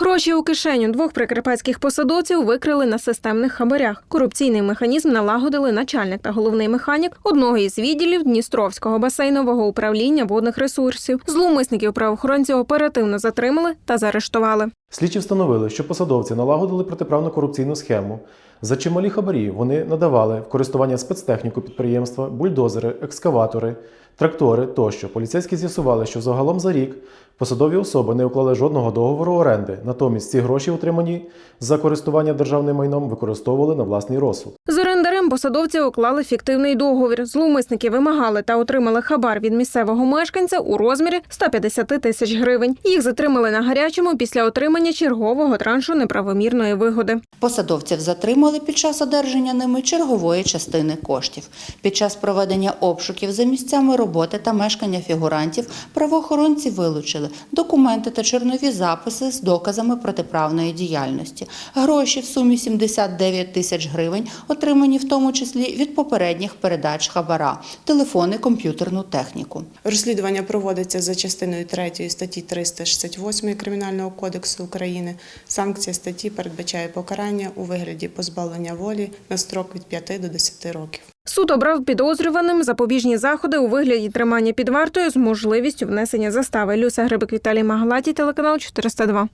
Гроші у кишеню двох прикарпатських посадовців викрили на системних хабарях. Корупційний механізм налагодили начальник та головний механік одного із відділів Дністровського басейнового управління водних ресурсів. Зловмисників правоохоронці оперативно затримали та заарештували. Слідчі встановили, що посадовці налагодили протиправну корупційну схему. За чималі хабарі вони надавали в користування спецтехніку підприємства, бульдозери, екскаватори, трактори тощо. Поліцейські з'ясували, що загалом за рік посадові особи не уклали жодного договору оренди. Натомість ці гроші, отримані за користування державним майном, використовували на власний розсуд. З орендарем посадовці уклали фіктивний договір. Зловмисники вимагали та отримали хабар від місцевого мешканця у розмірі 150 тисяч гривень. Їх затримали на гарячому після отримання чергового траншу неправомірної вигоди. Посадовців затримали під час одержання ними чергової частини коштів. Під час проведення обшуків за місцями роботи та мешкання фігурантів правоохоронці вилучили документи та чорнові записи з доказами протиправної діяльності. Гроші в сумі 79 тисяч гривень, отримані в тому числі від попередніх передач хабара, телефони, комп'ютерну техніку. Розслідування проводиться за частиною 3 статті 368 Кримінального кодексу України. Санкція статті передбачає покарання у вигляді позбавлення волі на строк від 5 до 10 років. Суд обрав підозрюваним запобіжні заходи у вигляді тримання під вартою з можливістю внесення застави. Люся Грибик Віталій Магалаті, телеканал 402.